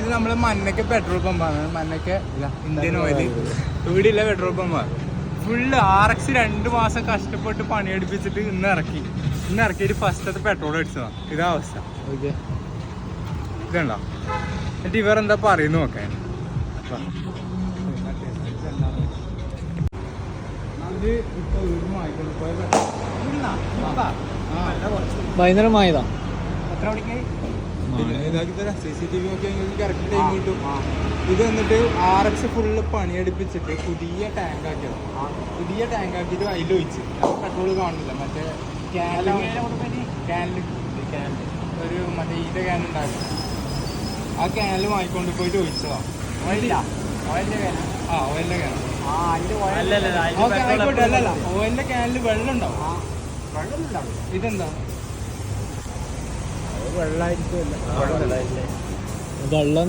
ഇത് നമ്മൾ മഞ്ഞക്ക് പെട്രോൾ പമ്പാണ് മഞ്ഞക്ക് ഇന്ത്യൻ ഓയിൽ ഇവിടെ ഇല്ല പെട്രോൾ പമ്പാണ് ഫുള്ള് ആർ എക്സ് രണ്ട് മാസം കഷ്ടപ്പെട്ട് പണിയെടുപ്പിച്ചിട്ട് ഇന്ന് ഇറക്കി. ഇന്ന് ഇറക്കിയിട്ട് ഫസ്റ്റത്തെ പെട്രോൾ അടിച്ചതാണ് ഇതാ അവസ്ഥ. ഇതുണ്ടോ? എന്നിട്ട് ഇവരെന്താ പറയുന്നു നോക്കാൻ വൈകുന്നേരം ആയതാ. എത്ര മണിക്ക് ഇതാക്കി തരാം. സി സി ടി വി നോക്കി കറക്റ്റ് ടൈം കിട്ടും. ഇത് വന്നിട്ട് ആർ എക്സ് ഫുള്ള് പണിയെടുപ്പിച്ചിട്ട് പുതിയ ടാങ്ക് ആക്കിയത്. പുതിയ ടാങ്ക് ആക്കിയിട്ട് അതിൽ ഒഴിച്ച്. പെട്രോൾ കാണില്ല മറ്റേ ക്യാനിൽ ഒരു മറ്റേ ഈറ്റ ക്യാൻ ഉണ്ടായിരുന്നു. ആ ക്യാനിൽ വാങ്ങിക്കൊണ്ട് പോയിട്ട് ഒഴിച്ചതാ. ആ? ഓയിലിന്റെ ക്യാൻ ഓക്കെ ആയിക്കോട്ടെ. അല്ലല്ല ഓയിലിന്റെ ക്യാനിൽ വെള്ളം ഉണ്ടാവും. ഇതെന്താ? വെള്ളം